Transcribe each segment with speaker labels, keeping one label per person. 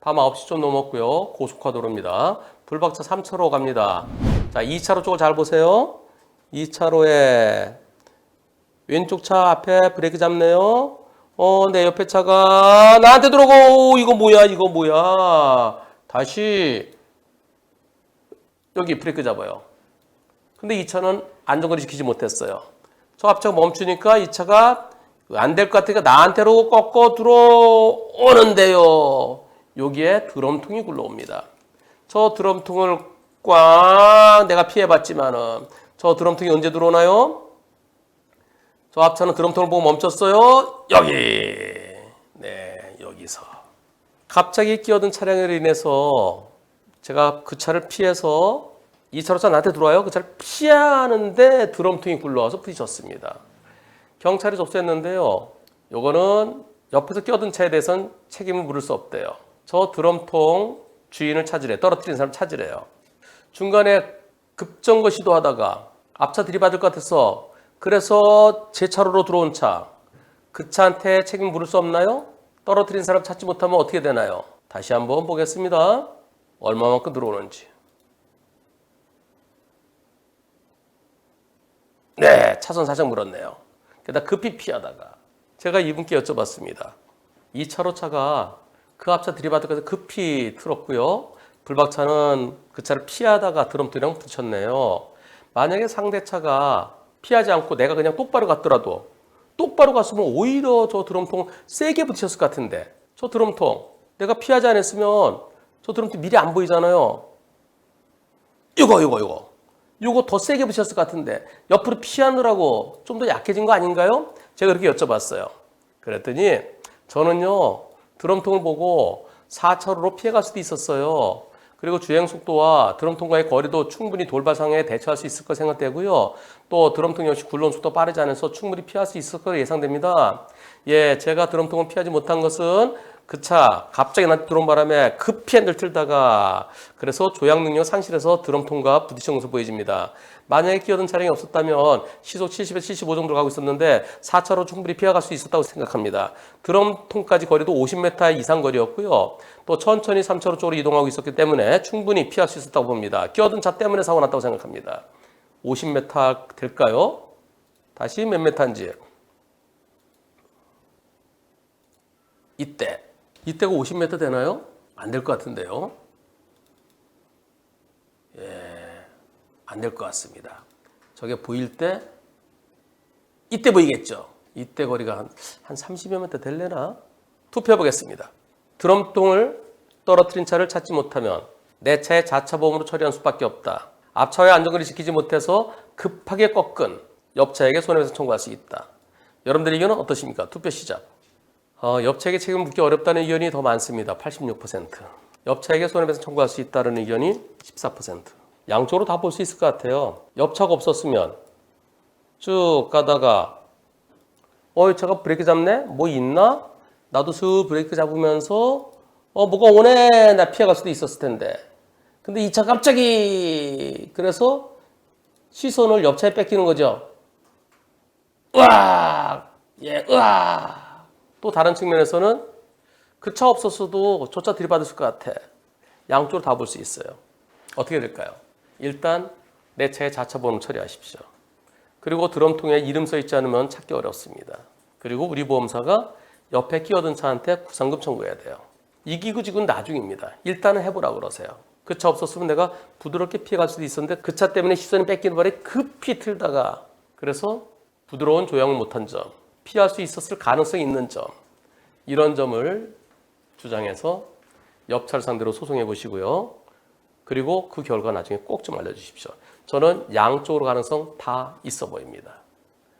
Speaker 1: 밤 9시 좀 넘었고요. 고속화도로입니다. 불박차 3차로 갑니다. 자, 2차로 쪽을 잘 보세요. 2차로에 왼쪽 차 앞에 브레이크 잡네요. 어, 내 옆에 차가 나한테 들어오고 이거 뭐야? 이거 뭐야? 다시 여기 브레이크 잡아요. 근데 이 차는 안전거리 지키지 못했어요. 저 앞차가 멈추니까 이 차가 안 될 것 같으니까 나한테로 꺾어 들어오는데요. 여기에 드럼통이 굴러옵니다. 저 드럼통을 꽝 내가 피해봤지만은 저 드럼통이 언제 들어오나요? 저 앞차는 드럼통을 보고 멈췄어요. 여기. 네, 여기서. 갑자기 끼어든 차량으로 인해서 제가 그 차를 피해서 이 차로차 나한테 들어와요. 그 차를 피하는데 드럼통이 굴러와서 부딪혔습니다. 경찰이 접수했는데요. 요거는 옆에서 끼어든 차에 대해서는 책임을 물을 수 없대요. 저 드럼통 주인을 찾으래. 떨어뜨린 사람 찾으래요. 중간에 급정거 시도하다가 앞차 들이받을 것 같아서 그래서 제 차로로 들어온 차. 그 차한테 책임 물을 수 없나요? 떨어뜨린 사람 찾지 못하면 어떻게 되나요? 다시 한번 보겠습니다. 얼마만큼 들어오는지. 네, 차선 살짝 물었네요. 게다가 급히 피하다가 제가 이분께 여쭤봤습니다. 이 차로 차가 그 앞차 들이받아서 급히 틀었고요. 불박차는 그 차를 피하다가 드럼통이랑 부딪혔네요. 만약에 상대 차가 피하지 않고 내가 그냥 똑바로 갔더라도 똑바로 갔으면 오히려 저 드럼통 세게 부딪혔을 것 같은데 저 드럼통 내가 피하지 않았으면 저 드럼통 미리 안 보이잖아요. 이거 이거 이거 이거 더 세게 부딪혔을 것 같은데 옆으로 피하느라고 좀 더 약해진 거 아닌가요? 제가 그렇게 여쭤봤어요. 그랬더니 저는요 드럼통을 보고 4차로로 피해갈 수도 있었어요. 그리고 주행 속도와 드럼통과의 거리도 충분히 돌발상에 대처할 수 있을 거 생각되고요. 또 드럼통 역시 굴러온 속도 빠르지 않아서 충분히 피할 수 있을 거로 예상됩니다. 예, 제가 드럼통을 피하지 못한 것은 그 차 갑자기 나한테 바람에 급히 핸들 틀다가 그래서 조향 능력 상실해서 드럼 통과 부딪힌 것으로 보여집니다. 만약에 끼어든 차량이 없었다면 시속 70에서 75 정도 가고 있었는데 4차로 충분히 피해갈 수 있었다고 생각합니다. 드럼 통까지 거리도 50m 이상 거리였고요. 또 천천히 3차로 쪽으로 이동하고 있었기 때문에 충분히 피할 수 있었다고 봅니다. 끼어든 차 때문에 사고 났다고 생각합니다. 50m 될까요? 다시 몇 m인지. 이때. 이때가 50m 되나요? 안 될 것 같은데요. 예, 안 될 것 같습니다. 저게 보일 때 이때 보이겠죠. 이때 거리가 한, 한 30여 m 될래나? 투표해 보겠습니다. 드럼통을 떨어뜨린 차를 찾지 못하면 내 차의 자차 보험으로 처리한 수밖에 없다. 앞차의 안전거리 지키지 못해서 급하게 꺾은 옆차에게 손해배상 청구할 수 있다. 여러분들 의견은 어떠십니까? 투표 시작. 어, 옆차에게 책임을 묻기 어렵다는 의견이 더 많습니다. 86%. 옆차에게 손해배상 청구할 수 있다는 의견이 14%. 양쪽으로 다 볼 수 있을 것 같아요. 옆차가 없었으면 쭉 가다가 어, 이 차가 브레이크 잡네? 뭐 있나? 나도 슥 브레이크 잡으면서 어, 뭐가 오네? 나 피해갈 수도 있었을 텐데. 근데 이 차 갑자기 그래서 시선을 옆차에 뺏기는 거죠. 으악! 예, 으악! 또 다른 측면에서는 그 차 없었어도 저 차 들이받았을 것 같아. 양쪽으로 다 볼 수 있어요. 어떻게 될까요? 일단 내 차의 자차 보험 처리하십시오. 그리고 드럼통에 이름 써 있지 않으면 찾기 어렵습니다. 그리고 우리 보험사가 옆에 끼어든 차한테 구상금 청구해야 돼요. 이기고 지군 나중입니다. 일단은 해보라 그러세요. 그 차 없었으면 내가 부드럽게 피해갈 수도 있었는데 그 차 때문에 시선이 뺏기는 바람에 급히 틀다가 그래서 부드러운 조향을 못한 점, 피할 수 있었을 가능성이 있는 점 이런 점을 주장해서 옆차를 상대로 소송해 보시고요. 그리고 그 결과 나중에 꼭 좀 알려주십시오. 저는 양쪽으로 가능성 다 있어 보입니다.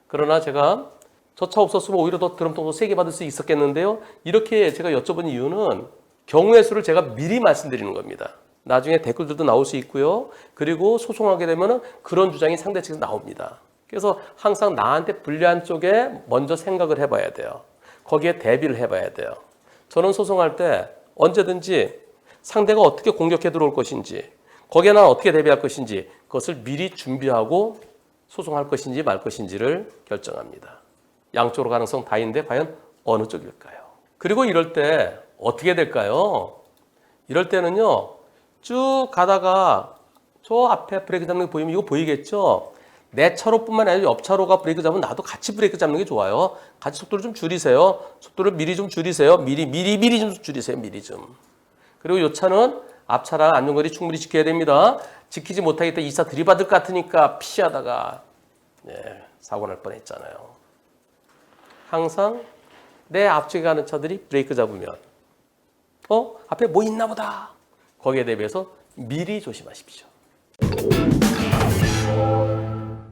Speaker 1: 그러나 제가 저 차 없었으면 오히려 더 드럼통도 세게 받을 수 있었겠는데요. 이렇게 제가 여쭤본 이유는 경우의 수를 제가 미리 말씀드리는 겁니다. 나중에 댓글들도 나올 수 있고요. 그리고 소송하게 되면 그런 주장이 상대 측에서 나옵니다. 그래서 항상 나한테 불리한 쪽에 먼저 생각을 해봐야 돼요. 거기에 대비를 해봐야 돼요. 저는 소송할 때 언제든지 상대가 어떻게 공격해 들어올 것인지, 거기에 난 어떻게 대비할 것인지, 그것을 미리 준비하고 소송할 것인지 말 것인지를 결정합니다. 양쪽으로 가능성 다인데 과연 어느 쪽일까요? 그리고 이럴 때 어떻게 될까요? 이럴 때는요, 쭉 가다가 저 앞에 브레이크 잡는 게 보이면 이거 보이겠죠? 내 차로뿐만 아니라 옆 차로가 브레이크 잡으면 나도 같이 브레이크 잡는 게 좋아요. 같이 속도를 좀 줄이세요. 속도를 미리 좀 줄이세요. 미리, 미리, 미리 좀 줄이세요. 미리 좀. 그리고 이 차는 앞 차랑 안전거리 충분히 지켜야 됩니다. 지키지 못하겠다. 이 차 들이받을 것 같으니까 피하다가 예, 사고 날 뻔했잖아요. 항상 내 앞쪽에 가는 차들이 브레이크 잡으면 어 앞에 뭐 있나 보다. 거기에 대비해서 미리 조심하십시오.